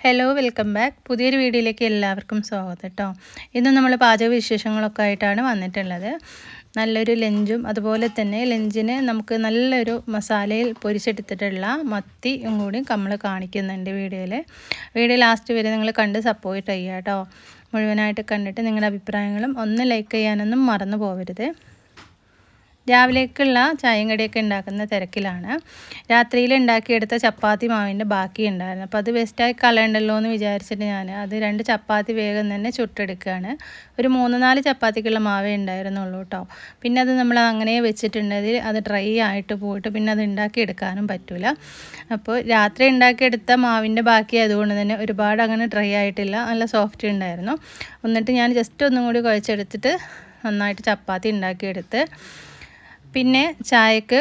Hello welcome back പുതിയൊരു വീഡിയോയിലേക്ക് എല്ലാവർക്കും സ്വാഗതം കേട്ടോ ഇന്ന് നമ്മൾ പാചക വിശേഷങ്ങളൊക്കെ ആയിട്ടാണ് വന്നിട്ടുള്ളത്. നല്ലൊരു ലഞ്ചും അതുപോലെ തന്നെ ലഞ്ചിന് നമുക്ക് നല്ലൊരു മസാലയിൽ പൊരിച്ചെടുത്തിട്ടുള്ള മത്തിയും കൂടി നമ്മൾ കാണിക്കുന്നുണ്ട് വീഡിയോയിൽ വീഡിയോ ലാസ്റ്റ് വരെ നിങ്ങൾ കണ്ട് സപ്പോർട്ട് ചെയ്യുക കേട്ടോ മുഴുവനായിട്ട് കണ്ടിട്ട് നിങ്ങളുടെ അഭിപ്രായങ്ങളും ഒന്ന് ലൈക്ക് ചെയ്യാനൊന്നും മറന്നു പോകരുത് രാവിലേക്കുള്ള ചായയും കടിയൊക്കെ ഉണ്ടാക്കുന്ന തിരക്കിലാണ്. രാത്രിയിൽ ഉണ്ടാക്കിയെടുത്ത ചപ്പാത്തി മാവിന്റെ ബാക്കി ഉണ്ടായിരുന്നു. അപ്പോൾ അത് വേസ്റ്റായി കളയണ്ടല്ലോ എന്ന് വിചാരിച്ചിട്ട് ഞാൻ അത് രണ്ട് ചപ്പാത്തി വേഗം തന്നെ ചുട്ടെടുക്കുകയാണ്. ഒരു മൂന്ന് നാല് ചപ്പാത്തിക്കുള്ള മാവേ ഉണ്ടായിരുന്നുള്ളൂ കേട്ടോ പിന്നെ അത് നമ്മൾ അങ്ങനെ വെച്ചിട്ടുണ്ടെങ്കിൽ അത് ഡ്രൈ ആയിട്ട് പോയിട്ട് പിന്നെ അത് ഉണ്ടാക്കിയെടുക്കാനും പറ്റില്ല അപ്പോൾ രാത്രി ഉണ്ടാക്കിയെടുത്ത മാവിന്റെ ബാക്കി അതുകൊണ്ട് തന്നെ ഒരുപാട് അങ്ങനെ ഡ്രൈ ആയിട്ടില്ല. നല്ല സോഫ്റ്റ് ഉണ്ടായിരുന്നു. എന്നിട്ട് ഞാൻ ജസ്റ്റ് ഒന്നും കൂടി കുഴച്ചെടുത്തിട്ട് നന്നായിട്ട് ചപ്പാത്തി ഉണ്ടാക്കിയെടുത്ത് പിന്നെ ചായക്ക്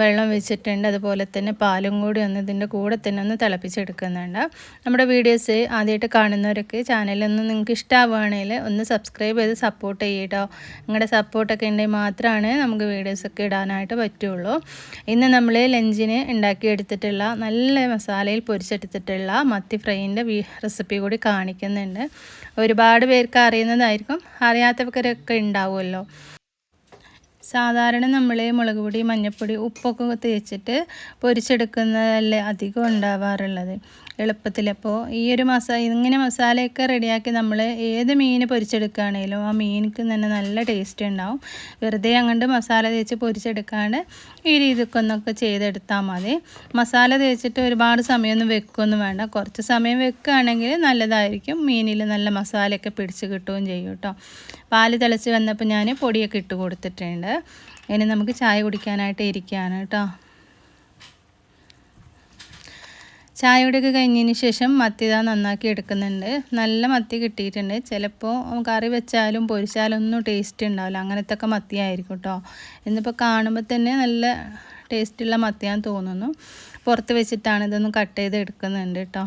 വെള്ളം വെച്ചിട്ടുണ്ട്. അതുപോലെ തന്നെ പാലും കൂടി ഒന്ന് ഇതിന്റെ കൂടെ തന്നെ ഒന്ന് തിളപ്പിച്ചെടുക്കുന്നുണ്ട്. നമ്മുടെ വീഡിയോസ് ആദ്യമായിട്ട് കാണുന്നവരൊക്കെ ചാനലൊന്ന് നിങ്ങൾക്ക് ഇഷ്ടമാവുകയാണെങ്കിൽ ഒന്ന് സബ്സ്ക്രൈബ് ചെയ്ത് സപ്പോർട്ട് ചെയ്യട്ടോ. നിങ്ങളുടെ സപ്പോർട്ടൊക്കെ ഉണ്ടെങ്കിൽ മാത്രമാണ് നമുക്ക് വീഡിയോസൊക്കെ ഇടാനായിട്ട് പറ്റുള്ളൂ. ഇന്ന് നമ്മൾ ലഞ്ചിന് ഉണ്ടാക്കിയെടുത്തിട്ടുള്ള നല്ല മസാലയിൽ പൊരിച്ചെടുത്തിട്ടുള്ള മത്തി ഫ്രൈന്റെ റെസിപ്പി കൂടി കാണിക്കുന്നുണ്ട്. ഒരുപാട് പേർക്ക് അറിയുന്നതായിരിക്കും. അറിയാത്തവർക്കൊക്കെ ഉണ്ടാവുമല്ലോ. സാധാരണ നമ്മൾ മുളക് പൊടി മഞ്ഞൾപ്പൊടി ഉപ്പൊക്കെ തേച്ചിട്ട് പൊരിച്ചെടുക്കുന്നതല്ലേ അധികം ഉണ്ടാവാറുള്ളത്. എളുപ്പത്തിൽ. അപ്പോൾ ഈ ഒരു മസാല ഇങ്ങനെ മസാലയൊക്കെ റെഡിയാക്കി നമ്മൾ ഏത് മീൻ പൊരിച്ചെടുക്കുകയാണെങ്കിലും ആ മീനിക്ക് തന്നെ നല്ല ടേസ്റ്റ് ഉണ്ടാവും. വെറുതെ അങ്ങോട്ട് മസാല തേച്ച് പൊരിച്ചെടുക്കാണ്ട് ഈ രീതിക്കൊന്നൊക്കെ ചെയ്തെടുത്താൽ മതി. മസാല തേച്ചിട്ട് ഒരുപാട് സമയമൊന്നും വെക്കുകയൊന്നും വേണ്ട. കുറച്ച് സമയം വെക്കുകയാണെങ്കിൽ നല്ലതായിരിക്കും. മീനിൽ നല്ല മസാലയൊക്കെ പിടിച്ച് കിട്ടുകയും ചെയ്യും കേട്ടോ. പാൽ തിളച്ച് വന്നപ്പോൾ ഞാൻ പൊടിയൊക്കെ ഇട്ട് കൊടുത്തിട്ടുണ്ട്. ഇനി നമുക്ക് ചായ കുടിക്കാനായിട്ട് ഇരിക്കുകയാണ് കേട്ടോ. ചായ ഒക്കെ കഴിഞ്ഞതിന് ശേഷം മത്തി ഇതാ നന്നാക്കി എടുക്കുന്നുണ്ട്. നല്ല മത്തി കിട്ടിയിട്ടുണ്ട്. ചിലപ്പോൾ കറി വെച്ചാലും പൊരിച്ചാലും ഒന്നും ടേസ്റ്റ് ഉണ്ടാവില്ല. അങ്ങനത്തെ ഒക്കെ മത്തി ആയിരിക്കും കേട്ടോ എന്നിപ്പോൾ കാണുമ്പോൾ തന്നെ നല്ല ടേസ്റ്റുള്ള മത്തിയാന്ന് തോന്നുന്നു. പുറത്ത് വെച്ചിട്ടാണ് ഇതൊന്ന് കട്ട് ചെയ്ത് എടുക്കുന്നുണ്ട് കേട്ടോ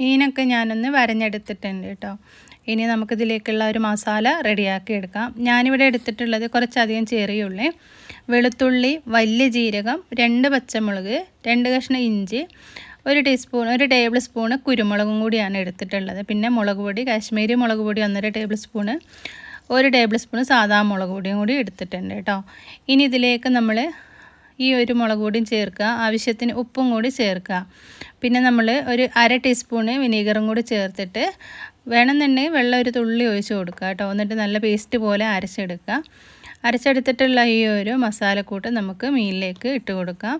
മീനൊക്കെ ഞാനൊന്ന് വരഞ്ഞെടുത്തിട്ടുണ്ട് കേട്ടോ. ഇനി നമുക്കിതിലേക്കുള്ള ഒരു മസാല റെഡിയാക്കി എടുക്കാം. ഞാനിവിടെ എടുത്തിട്ടുള്ളത് കുറച്ചധികം ചെറിയുള്ളി വെളുത്തുള്ളി വലിയ ജീരകം രണ്ട് പച്ചമുളക് രണ്ട് കഷ്ണം ഇഞ്ചി ഒരു ടീസ്പൂൺ ഒരു ടേബിൾ സ്പൂണ് കുരുമുളകും കൂടിയാണ് എടുത്തിട്ടുള്ളത്. പിന്നെ മുളക് പൊടി കാശ്മീരി മുളക് പൊടി ഒന്നര ടേബിൾ സ്പൂണ് ഒരു ടേബിൾ സ്പൂൺ സാധാ മുളക് പൊടിയും കൂടി എടുത്തിട്ടുണ്ട് കേട്ടോ. ഇനി ഇതിലേക്ക് നമ്മൾ ഈ ഒരു മുളക് പൊടിയും ചേർക്കുക ആവശ്യത്തിന് ഉപ്പും കൂടി ചേർക്കുക. പിന്നെ നമ്മൾ ഒരു അര ടീസ്പൂണ് വിനീഗറും കൂടി ചേർത്തിട്ട് വേണമെന്നുണ്ടെങ്കിൽ വെള്ളം ഒരു തുള്ളി ഒഴിച്ച് കൊടുക്കുക കേട്ടോ. എന്നിട്ട് നല്ല പേസ്റ്റ് പോലെ അരച്ചെടുക്കുക. അരച്ചെടുത്തിട്ടുള്ള ഈ ഒരു മസാലക്കൂട്ട് നമുക്ക് മീനിലേക്ക് ഇട്ട് കൊടുക്കാം.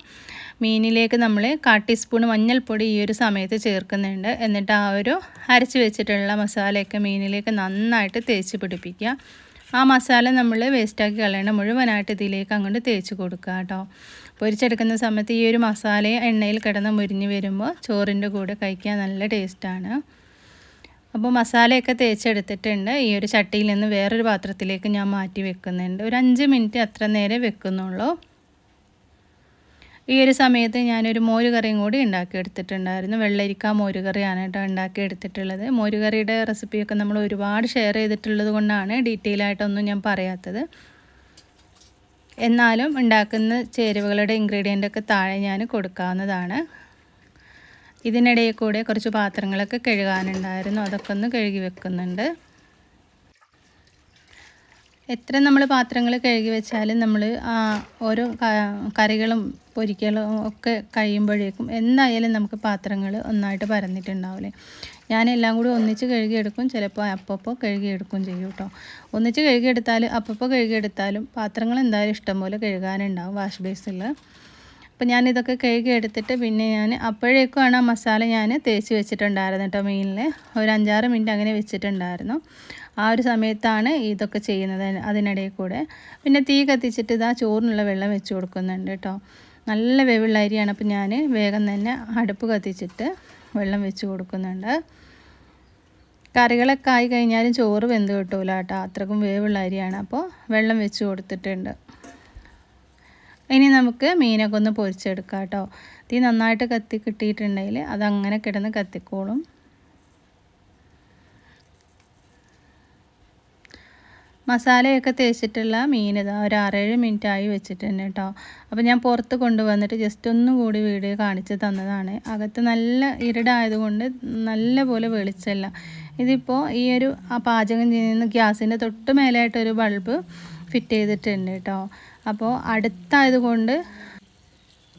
മീനിലേക്ക് നമ്മൾ കാ ടീസ്പൂൺ മഞ്ഞൾപ്പൊടി ഈ ഒരു സമയത്ത് ചേർക്കുന്നുണ്ട്. എന്നിട്ട് ആ ഒരു അരച്ച് വെച്ചിട്ടുള്ള മസാലയൊക്കെ മീനിലേക്ക് നന്നായിട്ട് തേച്ച് പിടിപ്പിക്കുക. ആ മസാല നമ്മൾ വേസ്റ്റാക്കി കളയണ്ട മുഴുവനായിട്ട് ഇതിലേക്ക് അങ്ങോട്ട് തേച്ച് കൊടുക്കുക കേട്ടോ. പൊരിച്ചെടുക്കുന്ന സമയത്ത് ഈ ഒരു മസാല എണ്ണയിൽ കിടന്ന് മുരിഞ്ഞ് വരുമ്പോൾ ചോറിന്റെ കൂടെ കഴിക്കാൻ നല്ല ടേസ്റ്റാണ് അപ്പോൾ മസാലയൊക്കെ തേച്ചെടുത്തിട്ടുണ്ട്. ഈ ഒരു ചട്ടിയിൽ നിന്ന് വേറൊരു പാത്രത്തിലേക്ക് ഞാൻ മാറ്റി വെക്കുന്നുണ്ട്. ഒരു അഞ്ച് മിനിറ്റ് അത്ര നേരം വെക്കുന്നുള്ളൂ. ഈ ഒരു സമയത്ത് ഞാനൊരു മോരുകറിയും കൂടി ഉണ്ടാക്കിയെടുത്തിട്ടുണ്ടായിരുന്നു. വെള്ളരിക്ക മോരുകറിയാണ് കേട്ടോ ഉണ്ടാക്കിയെടുത്തിട്ടുള്ളത്. മോരുകറിയുടെ റെസിപ്പിയൊക്കെ നമ്മൾ ഒരുപാട് ഷെയർ ചെയ്തിട്ടുള്ളത് കൊണ്ടാണ് ഡീറ്റെയിൽ ആയിട്ടൊന്നും ഞാൻ പറയാത്തത്. എന്നാലും ഉണ്ടാക്കുന്ന ചേരുവകളുടെ ഇൻഗ്രീഡിയന്റ് ഒക്കെ താഴെ ഞാൻ കൊടുക്കാവുന്നതാണ്. ഇതിനിടയിൽ കൂടെ കുറച്ച് പാത്രങ്ങളൊക്കെ കഴുകാനുണ്ടായിരുന്നു. അതൊക്കെ ഒന്ന് കഴുകി വെക്കുന്നുണ്ട്. എത്ര നമ്മൾ പാത്രങ്ങൾ കഴുകി വെച്ചാലും നമ്മൾ ഓരോ കറികളും പൊരിക്കലും ഒക്കെ കഴിയുമ്പോഴേക്കും എന്തായാലും നമുക്ക് പാത്രങ്ങൾ ഒന്നായിട്ട് പരന്നിട്ടുണ്ടാവില്ലേ. എല്ലാം കൂടി ഒന്നിച്ച് കഴുകിയെടുക്കും ചിലപ്പോൾ അപ്പപ്പോൾ കഴുകിയെടുക്കും ചെയ്യും കേട്ടോ ഒന്നിച്ച് കഴുകിയെടുത്താൽ അപ്പപ്പോൾ കഴുകിയെടുത്താലും പാത്രങ്ങൾ എന്തായാലും ഇഷ്ടംപോലെ കഴുകാനുണ്ടാവും വാഷ് ബേസിൽ. അപ്പോൾ ഞാനിതൊക്കെ കഴുകി എടുത്തിട്ട് പിന്നെ ഞാൻ അപ്പോഴേക്കുമാണ് ആ മസാല ഞാൻ തേച്ച് വെച്ചിട്ടുണ്ടായിരുന്നു കേട്ടോ മീനിൽ. ഒരു അഞ്ചാറ് മിനിറ്റ് അങ്ങനെ വെച്ചിട്ടുണ്ടായിരുന്നു. ആ ഒരു സമയത്താണ് ഇതൊക്കെ ചെയ്യുന്നത് അതിനിടയിൽ കൂടെ. പിന്നെ തീ കത്തിച്ചിട്ട് ഇതാ ചോറിനുള്ള വെള്ളം വെച്ച് കൊടുക്കുന്നുണ്ട് കേട്ടോ. നല്ല വേവുള്ള അരിയാണ്. അപ്പോൾ ഞാൻ വേഗം തന്നെ അടുപ്പ് കത്തിച്ചിട്ട് വെള്ളം വെച്ച് കൊടുക്കുന്നുണ്ട്. കറികളൊക്കെ ആയി കഴിഞ്ഞാലും ചോറ് വെന്ത് കിട്ടൂല കേട്ടോ. അത്രക്കും വേവുള്ള അരിയാണ്. അപ്പോൾ വെള്ളം വെച്ച് കൊടുത്തിട്ടുണ്ട്. ഇനി നമുക്ക് മീനൊക്കെ ഒന്ന് പൊരിച്ചെടുക്കാം കേട്ടോ. തീ നന്നായിട്ട് കത്തി കിട്ടിയിട്ടുണ്ടെങ്കിൽ അതങ്ങനെ കിടന്ന് കത്തിക്കോളും. മസാലയൊക്കെ തേച്ചിട്ടുള്ള മീൻ ഇതാ ഒരു ആറേഴ് മിനിറ്റ് ആയി വെച്ചിട്ടുണ്ട് കേട്ടോ. അപ്പോൾ ഞാൻ പുറത്ത് കൊണ്ടുവന്നിട്ട് ജസ്റ്റ് ഒന്നുകൂടി വീഡിയോ കാണിച്ച് തന്നതാണ്. അകത്ത് നല്ല ഇരുടായതുകൊണ്ട് നല്ല പോലെ വെളിച്ചല്ല. ഇതിപ്പോൾ ഈ ഒരു പാചകം ചെയ്യുന്ന ഗ്യാസിന്റെ തൊട്ട് മേലായിട്ടൊരു ബൾബ് ഫിറ്റ് ചെയ്തിട്ടുണ്ട് കേട്ടോ. അപ്പോൾ അടുത്തായതുകൊണ്ട്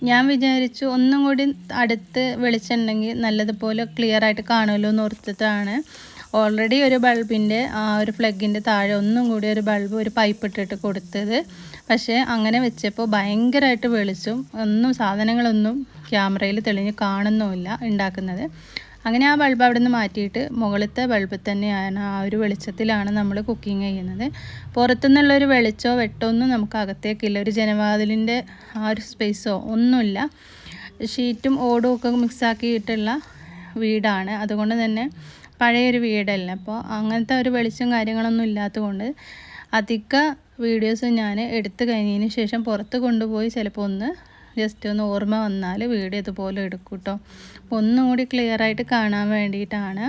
ഞാൻ വിചാരിച്ചു ഒന്നും കൂടി അടുത്ത് വെളിച്ചുണ്ടെങ്കിൽ നല്ലതുപോലെ ക്ലിയർ ആയിട്ട് കാണുമല്ലോ എന്ന് ഓർത്തിട്ടാണ്. ഓൾറെഡി ഒരു ബൾബിന്റെ ആ ഒരു പ്ലഗിന്റെ താഴെ ഒന്നും കൂടി ഒരു ബൾബ് ഒരു പൈപ്പ് ഇട്ടിട്ട് കൊടുത്തത്. പക്ഷേ അങ്ങനെ വെച്ചപ്പോൾ ഭയങ്കരമായിട്ട് വെളിച്ചും ഒന്നും സാധനങ്ങളൊന്നും ക്യാമറയിൽ തെളിഞ്ഞ് കാണുന്നുമില്ല ഉണ്ടാക്കുന്നത്. അങ്ങനെ ആ ബൾബ് അവിടെ നിന്ന് മാറ്റിയിട്ട് മുകളിലത്തെ ബൾബ് തന്നെയാണ് ആ ഒരു വെളിച്ചത്തിലാണ് നമ്മൾ കുക്കിംഗ് ചെയ്യുന്നത്. പുറത്തുനിന്നുള്ളൊരു വെളിച്ചോ വെട്ടോ ഒന്നും നമുക്ക് അകത്തേക്കില്ല. ഒരു ജനവാതിലിന്റെ ആ ഒരു സ്പേസോ ഒന്നുമില്ല. ഷീറ്റും ഓടും ഒക്കെ മിക്സാക്കിയിട്ടുള്ള വീടാണ്. അതുകൊണ്ട് തന്നെ പഴയൊരു വീടല്ല. അപ്പോൾ അങ്ങനത്തെ ഒരു വെളിച്ചം കാര്യങ്ങളൊന്നും ഇല്ലാത്തതുകൊണ്ട് അധിക വീഡിയോസ് ഞാൻ എടുത്തു കഴിഞ്ഞതിന് ശേഷം പുറത്ത് കൊണ്ടുപോയി ചിലപ്പോൾ ഒന്ന് ജസ്റ്റ് ഒന്ന് ഓർമ്മ വന്നാൽ വീഡിയോ ഇതുപോലെ എടുക്കും കേട്ടോ അപ്പോൾ ഒന്നും കൂടി ക്ലിയർ ആയിട്ട് കാണാൻ വേണ്ടിയിട്ടാണ്.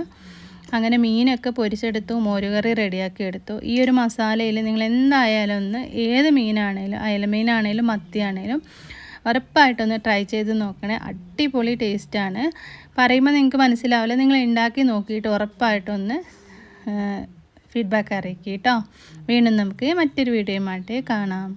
അങ്ങനെ മീനൊക്കെ പൊരിച്ചെടുത്തു മോരുകറി റെഡിയാക്കി എടുത്തു. ഈ ഒരു മസാലയിൽ നിങ്ങൾ എന്തായാലും ഒന്ന് ഏത് മീനാണേലും അയലമീനാണേലും മത്തിയാണേലും ഉറപ്പായിട്ടൊന്ന് ട്രൈ ചെയ്ത് നോക്കണേ. അടിപൊളി ടേസ്റ്റാണ് പറയുമ്പോൾ നിങ്ങൾക്ക് മനസ്സിലാവില്ല. നിങ്ങൾ ഉണ്ടാക്കി നോക്കിയിട്ട് ഉറപ്പായിട്ടൊന്ന് ഫീഡ്ബാക്ക് അറിയിക്കുക കേട്ടോ വീണ്ടും നമുക്ക് മറ്റൊരു വീഡിയോയുമായിട്ട് കാണാം.